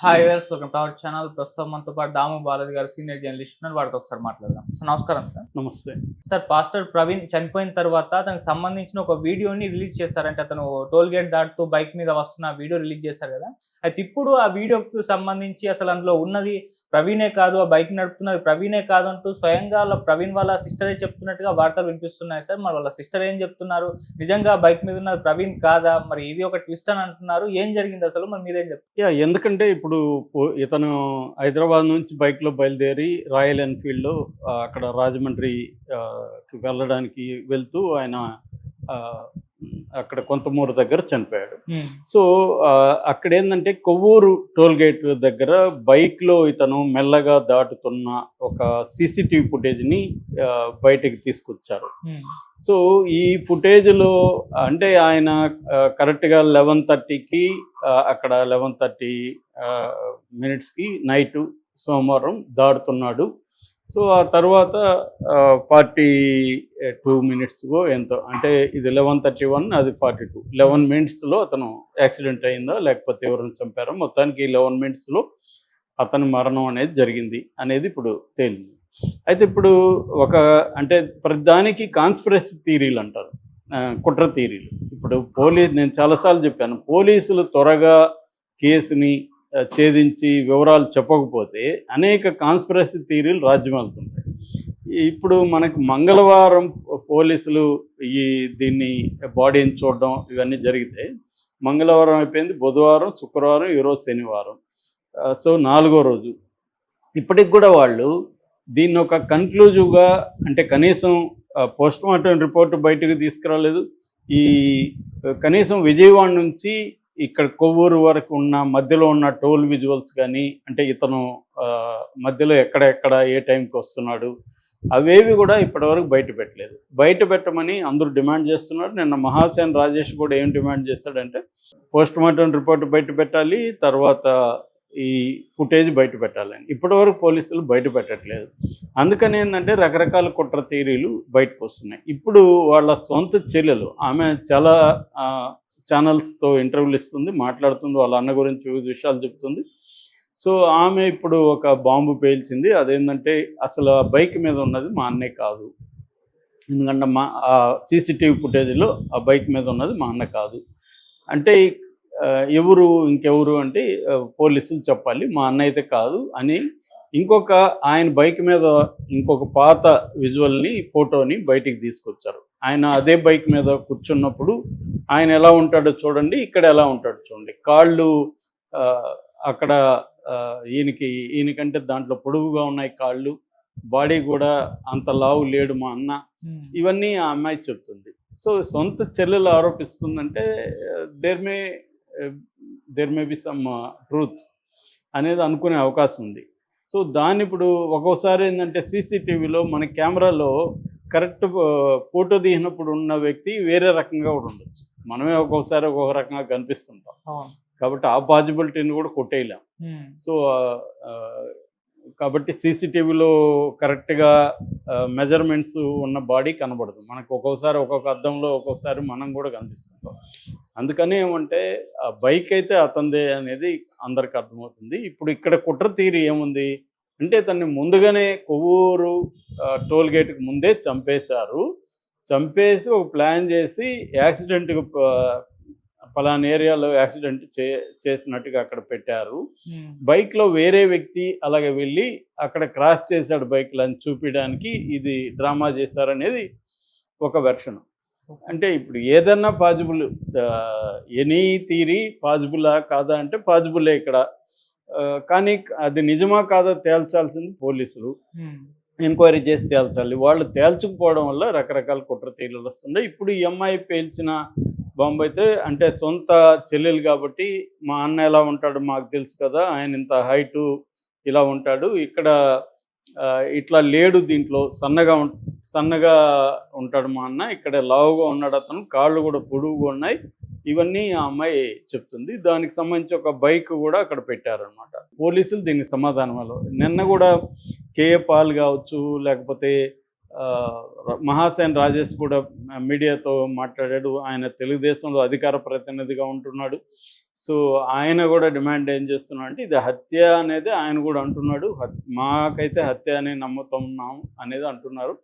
Hi వెల్స్ welcome to our channel. ప్రస్తుతం మనతో పాటు దాము బాలాజీ గారు సీనియర్ జర్నలిస్ట్ ఉన్నారు. వాడితో ఒకసారి మాట్లాడదాం. సార్ నమస్కారం సార్. నమస్తే. సార్ పాస్టర్ ప్రవీణ్ చనిపోయిన తర్వాత అతనికి సంబంధించిన ఒక వీడియోని రిలీజ్ చేశారంటే అతను టోల్ గేట్ దాటుతూ బైక్ మీద వస్తున్న వీడియో రిలీజ్ చేశారు కదా. అయితే ఇప్పుడు ఆ వీడియోకి సంబంధించి అసలు అందులో ఉన్నది ప్రవీణే కాదు ఆ బైక్ నడుపుతున్నది ప్రవీణే కాదు అంటూ స్వయంగా వాళ్ళ ప్రవీణ్ వాళ్ళ సిస్టరే చెప్తున్నట్టుగా వార్తలు వినిపిస్తున్నాయి సార్. మరి వాళ్ళ సిస్టర్ ఏం చెప్తున్నారు? నిజంగా బైక్ మీద ఉన్నది ప్రవీణ్ కాదా? మరి ఇది ఒక ట్విస్ట్ అని అంటున్నారు. ఏం జరిగింది అసలు? మరి మీరేం చెప్తారు ఎందుకంటే ఇప్పుడు ఇతను హైదరాబాద్ నుంచి బైక్లో బయలుదేరి రాయల్ ఎన్ఫీల్డ్లో అక్కడ రాజమండ్రి వెళ్ళడానికి వెళ్తూ ఆయన అక్కడ కొంతమూరు దగ్గర చనిపోయాడు. సో అక్కడ ఏంటంటే కొవ్వూరు టోల్ గేట్ దగ్గర బైక్లో ఇతను మెల్లగా దాటుతున్న ఒక సీసీటీవీ ఫుటేజ్ని బయటకు తీసుకొచ్చారు. సో ఈ ఫుటేజ్లో అంటే ఆయన కరెక్ట్గా లెవెన్ థర్టీకి అక్కడ లెవెన్ థర్టీ మినిట్స్కి నైట్ సోమవారం దాడుతున్నాడు సో ఆ తర్వాత ఫార్టీ టూ మినిట్స్గో ఎంతో అంటే ఇది లెవెన్ థర్టీ వన్ అది ఫార్టీ టూ. లెవెన్ మినిట్స్లో అతను యాక్సిడెంట్ అయిందా లేకపోతే ఎవరిని చంపారో? మొత్తానికి లెవెన్ మినిట్స్లో అతని మరణం అనేది జరిగింది అనేది ఇప్పుడు తేలింది. అయితే ఇప్పుడు ఒక అంటే ప్రతిదానికి కాన్స్పిరసీ థీరీలు అంటారు. కుట్ర థీరీలు ఇప్పుడు పోలీస్ నేను చాలాసార్లు చెప్పాను పోలీసులు త్వరగా కేసుని ఛేదించి వివరాలు చెప్పకపోతే అనేక కాన్స్పిరసీ థీరీలు రాజ్యమవుతుంటాయి ఇప్పుడు మనకు మంగళవారం పోలీసులు ఈ దీన్ని బాడీని చూడడం ఇవన్నీ జరిగితే మంగళవారం అయిపోయింది బుధవారం శుక్రవారం ఈరోజు శనివారం. సో నాలుగో రోజు. ఇప్పటికి కూడా వాళ్ళు దీన్ని ఒక కన్క్లూజివ్గా అంటే కనీసం పోస్ట్ మార్టం రిపోర్ట్ బయటకు తీసుకురాలేదు. ఈ కనీసం విజయవాడ నుంచి ఇక్కడ కొవ్వూరు వరకు ఉన్న మధ్యలో ఉన్న టోల్ విజువల్స్ కానీ అంటే ఇతను మధ్యలో ఎక్కడెక్కడ ఏ టైంకి వస్తున్నాడు అవేవి కూడా ఇప్పటివరకు బయట పెట్టలేదు. బయట పెట్టమని అందరూ డిమాండ్ చేస్తున్నారు. నిన్న మహాసేన్ రాజేష్ కూడా ఏం డిమాండ్ చేస్తాడంటే పోస్ట్ మార్టం రిపోర్ట్ బయట పెట్టాలి తర్వాత ఈ ఫుటేజ్ బయట పెట్టాలని. ఇప్పటివరకు పోలీసులు బయట పెట్టట్లేదు. అందుకని ఏంటంటే రకరకాల కుట్ర థీరీలు బయటకు వస్తున్నాయి. ఇప్పుడు వాళ్ళ సొంత చెల్లెలు ఆమె చాలా ఛానల్స్తో ఇంటర్వ్యూలు ఇస్తుంది మాట్లాడుతుంది వాళ్ళ అన్న గురించి వివిధ విషయాలు చెప్తుంది. సో ఆమె ఇప్పుడు ఒక బాంబు పేల్చింది. అదేంటంటే అసలు ఆ బైక్ మీద ఉన్నది మా అన్నే కాదు. ఎందుకంటే మా ఆ సీసీటీవీ ఫుటేజ్లో ఆ బైక్ మీద ఉన్నది మా అన్న కాదు. అంటే ఎవరు ఇంకెవరు అంటే పోలీసులు చెప్పాలి మా అన్న అయితే కాదు అని ఇంకొక ఆయన బైక్ మీద ఇంకొక పాత విజువల్ని ఫోటోని బయటికి తీసుకొచ్చారు. ఆయన అదే బైక్ మీద కూర్చున్నప్పుడు ఆయన ఎలా ఉంటాడో చూడండి ఇక్కడ ఎలా ఉంటాడో చూడండి. కాళ్ళు అక్కడ ఈయనకి ఈయనకంటే దాంట్లో పొడవుగా ఉన్నాయి కాళ్ళు బాడీ కూడా అంత లావు లేడు మా అన్న. ఇవన్నీ ఆ అమ్మాయి చెప్తుంది. సో సొంత చెల్లెలు ఆరోపిస్తుందంటే there may there may be some truth అనేది అనుకునే అవకాశం ఉంది. సో దాన్ని ఇప్పుడు ఒక్కోసారి ఏంటంటే సీసీటీవీలో మన కెమెరాలో కరెక్ట్ ఫోటో తీసినప్పుడు ఉన్న వ్యక్తి వేరే రకంగా కూడా ఉండొచ్చు. మనమే ఒక్కొక్కసారి ఒక్కొక్క రకంగా కనిపిస్తుంటాం. కాబట్టి ఆ పాజిబిలిటీని కూడా కొట్టేయలేం. సో కాబట్టి సీసీటీవీలో కరెక్ట్గా మెజర్మెంట్స్ ఉన్న బాడీ కనబడదు. మనకు ఒక్కొక్కసారి ఒక్కొక్క అద్దంలో ఒక్కొక్కసారి మనం కూడా కనిపిస్తుంటాం. అందుకని ఏమంటే ఆ బైక్ అయితే అతందే అనేది అందరికి అర్థమవుతుంది. ఇప్పుడు ఇక్కడ కుట్ర తీరి ఏముంది? అంటే తన్ని ముందుగానే కొవ్వూరు టోల్ గేట్కి ముందే చంపేశారు. చంపేసి ఒక ప్లాన్ చేసి యాక్సిడెంట్కి పలానా ఏరియాలో యాక్సిడెంట్ చే చేసినట్టుగా అక్కడ పెట్టారు. బైక్లో వేరే వ్యక్తి అలాగే వెళ్ళి అక్కడ క్రాస్ చేశాడు బైక్లో అని చూపించడానికి ఇది డ్రామా చేశారనేది ఒక వెర్షన్. అంటే ఇప్పుడు ఏదన్నా పాజిబుల్ ఎనీ థీరీ పాజిబులా కాదా అంటే పాజిబులే ఇక్కడ. కానీ అది నిజమా కాదా తేల్చాల్సింది పోలీసులు. ఎంక్వైరీ చేసి తేల్చాలి. వాళ్ళు తేల్చకపోవడం వల్ల రకరకాల కుట్ర తీరులు వస్తున్నాయి ఇప్పుడు ఈ అమ్మాయి పేల్చిన బాంబు అయితే అంటే సొంత చెల్లెలు కాబట్టి మా అన్న ఎలా ఉంటాడు మాకు తెలుసు కదా ఆయన ఇంత హైటు ఇలా ఉంటాడు. ఇక్కడ ఇట్లా లేడు దీంట్లో సన్నగా సన్నగా ఉంటాడు మా అన్న. ఇక్కడ లావుగా ఉన్నాడు అతను కాళ్ళు కూడా పొడువుగా ఉన్నాయి. ఇవన్నీ ఆ అమ్మాయి చెప్తుంది. దానికి సంబంధించి ఒక బైక్ కూడా అక్కడ పెట్టారనమాట పోలీసులు దీనికి సమాధానం నిన్న కూడా కేఏ పాల్ కావచ్చు లేకపోతే మహాసేన్ రాజేష్ కూడా మీడియాతో మాట్లాడాడు. ఆయన తెలుగుదేశంలో అధికార ప్రతినిధిగా ఉంటున్నాడు. సో ఆయన కూడా డిమాండ్ ఏం చేస్తున్నాడు అంటే ఇది హత్య అనేది ఆయన కూడా అంటున్నాడు. మాకైతే హత్య అని నమ్ముతున్నాం అనేది అంటున్నారు.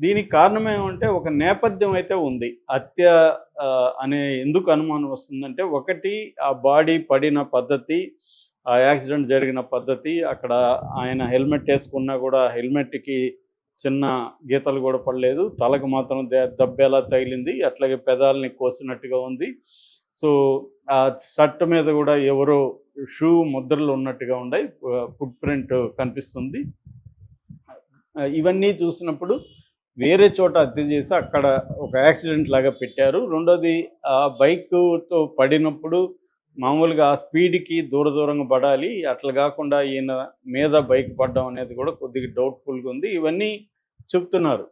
దీనికి కారణం ఏమంటే ఒక నేపథ్యం అయితే ఉంది. హత్య అనే ఎందుకు అనుమానం వస్తుందంటే ఒకటి ఆ బాడీ పడిన పద్ధతి ఆ యాక్సిడెంట్ జరిగిన పద్ధతి అక్కడ ఆయన హెల్మెట్ వేసుకున్నా కూడా హెల్మెట్కి చిన్న గీతలు కూడా పడలేదు. తలకు మాత్రం ద- దెబ్బేలా తగిలింది అట్లాగే పెదాలని కోసినట్టుగా ఉంది. సో ఆ షర్ట్ మీద కూడా ఎవరో షూ ముద్రలు ఉన్నట్టుగా ఉన్నాయి ఫుట్ ప్రింట్ కనిపిస్తుంది. ఇవన్నీ చూసినప్పుడు వేరే చోట హత్య చేసి అక్కడ ఒక యాక్సిడెంట్ లాగా పెట్టారు. రెండోది ఆ బైక్తో పడినప్పుడు మామూలుగా ఆ స్పీడ్కి దూర దూరంగా పడాలి అట్లా కాకుండా ఈయన మీద బైక్ పడడం అనేది కూడా కొద్దిగా డౌట్ఫుల్గా ఉంది. ఇవన్నీ చెప్తున్నారు.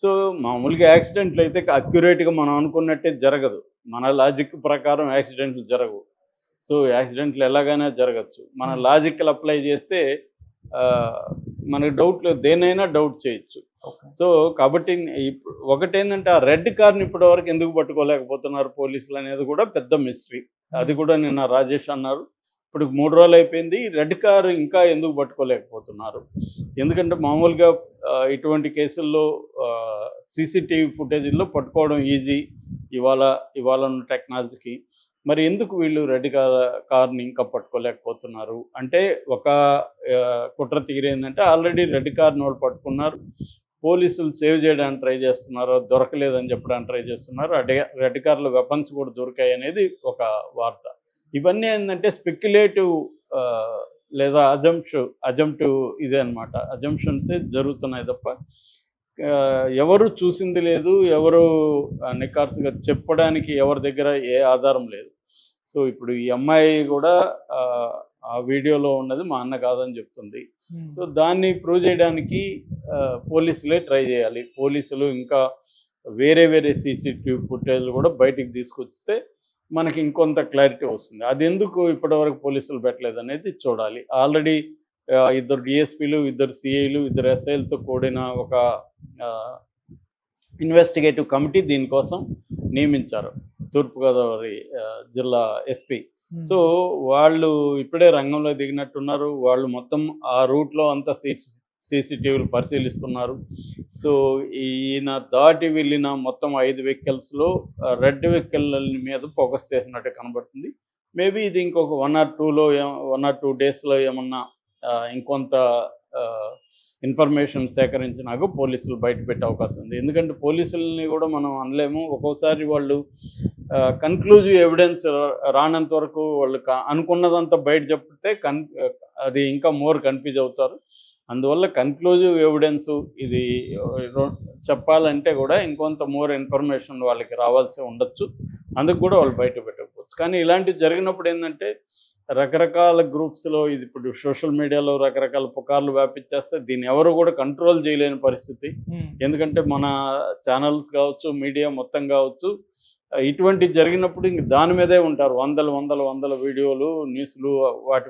సో మామూలుగా యాక్సిడెంట్లు అయితే అక్యురేట్గా మనం అనుకున్నట్టే జరగదు. మన లాజిక్ ప్రకారం యాక్సిడెంట్లు జరగవు. సో యాక్సిడెంట్లు ఎలాగైనా జరగచ్చు. మన లాజిక్లు అప్లై చేస్తే మనకి డౌట్లు దేనైనా డౌట్ చేయొచ్చు. సో కాబట్టి ఇప్పుడు ఒకటేంటంటే ఆ రెడ్ కార్ని ఇప్పటివరకు ఎందుకు పట్టుకోలేకపోతున్నారు పోలీసులు అనేది కూడా పెద్ద మిస్టరీ అది కూడా నిన్న రాజేష్ అన్నారు. ఇప్పుడు మూడు రోజులు అయిపోయింది రెడ్ కార్ ఇంకా ఎందుకు పట్టుకోలేకపోతున్నారు? ఎందుకంటే మామూలుగా ఇటువంటి కేసుల్లో సీసీటీవీ ఫుటేజీల్లో పట్టుకోవడం ఈజీ ఇవాళ ఇవాళ ఉన్న టెక్నాలజీకి. మరి ఎందుకు వీళ్ళు రెడ్ కార్ కార్ని ఇంకా పట్టుకోలేకపోతున్నారు? అంటే ఒక కుట్ర తీరేందంటే ఆల్రెడీ రెడ్ కార్ని వాళ్ళు పట్టుకున్నారు. పోలీసులు సేవ్ చేయడానికి ట్రై చేస్తున్నారు? దొరకలేదని చెప్పడానికి ట్రై చేస్తున్నారు. రెడ్ కార్లు వెపన్స్ కూడా దొరికాయి అనేది ఒక వార్త. ఇవన్నీ ఏంటంటే స్పెక్యులేటివ్ లేదా అజంప్షు అజంప్టివ్ ఇదే అనమాట అజంప్షన్సే జరుగుతున్నాయి తప్ప ఎవరు చూసింది లేదు ఎవరు నిఖార్సుగా చెప్పడానికి ఎవరి దగ్గర ఏ ఆధారం లేదు. సో ఇప్పుడు ఈ అమ్మాయి కూడా ఆ, వీడియోలో ఉన్నది మా అన్న కాదని చెప్తుంది. సో దాన్ని ప్రూవ్ చేయడానికి పోలీసులే ట్రై చేయాలి. పోలీసులు ఇంకా వేరే వేరే సీసీటీవీ ఫుటేజ్లు కూడా బయటికి తీసుకొస్తే మనకి ఇంకొంత క్లారిటీ వస్తుంది. అది ఎందుకు ఇప్పటివరకు పోలీసులు పెట్టలేదు అనేది చూడాలి. ఆల్రెడీ ఇద్దరు డిఎస్పీలు ఇద్దరు సిఐలు ఇద్దరు ఎస్ఐలతో కూడిన ఒక ఇన్వెస్టిగేటివ్ కమిటీ దీనికోసం నియమించారు. తూర్పుగోదావరి జిల్లా ఎస్పీ. సో వాళ్ళు ఇప్పుడే రంగంలో దిగినట్టున్నారు. వాళ్ళు మొత్తం ఆ రూట్లో అంతా సీసీటీవీలు పరిశీలిస్తున్నారు. సో ఈయన దాటి వెళ్ళిన మొత్తం ఐదు వెహికల్స్లో రెడ్ వెహికల్ మీద ఫోకస్ చేసినట్టు కనబడుతుంది. మేబీ ఇది ఇంకొక వన్ ఆర్ టూలో వన్ ఆర్ టూ డేస్లో ఏమన్నా ఇంకొంత ఇన్ఫర్మేషన్ సేకరించినాక పోలీసులు బయట పెట్టే అవకాశం ఉంది. ఎందుకంటే పోలీసుల్ని కూడా మనం అనలేము. ఒక్కోసారి వాళ్ళు కన్క్లూజివ్ ఎవిడెన్స్ రానంత వరకు వాళ్ళు అనుకున్నదంతా బయట చెప్తే కన్ అది ఇంకా మోర్ కన్ఫ్యూజ్ అవుతారు. అందువల్ల కన్క్లూజివ్ ఎవిడెన్స్ ఇది చెప్పాలంటే కూడా ఇంకొంత మోర్ ఇన్ఫర్మేషన్ వాళ్ళకి రావాల్సి ఉండొచ్చు. అందుకు కూడా వాళ్ళు బయట పెట్టకపోవచ్చు. కానీ ఇలాంటివి జరిగినప్పుడు ఏంటంటే రకరకాల గ్రూప్స్లో ఇది ఇప్పుడు సోషల్ మీడియాలో రకరకాల పుకార్లు వ్యాపించేస్తే దీన్ని ఎవరు కూడా కంట్రోల్ చేయలేని పరిస్థితి. ఎందుకంటే మన ఛానల్స్ కావచ్చు మీడియా మొత్తం కావచ్చు ఇటువంటి జరిగినప్పుడు ఇంక దాని మీదే ఉంటారు. వందల వందల వందల వీడియోలు న్యూస్లు వాటి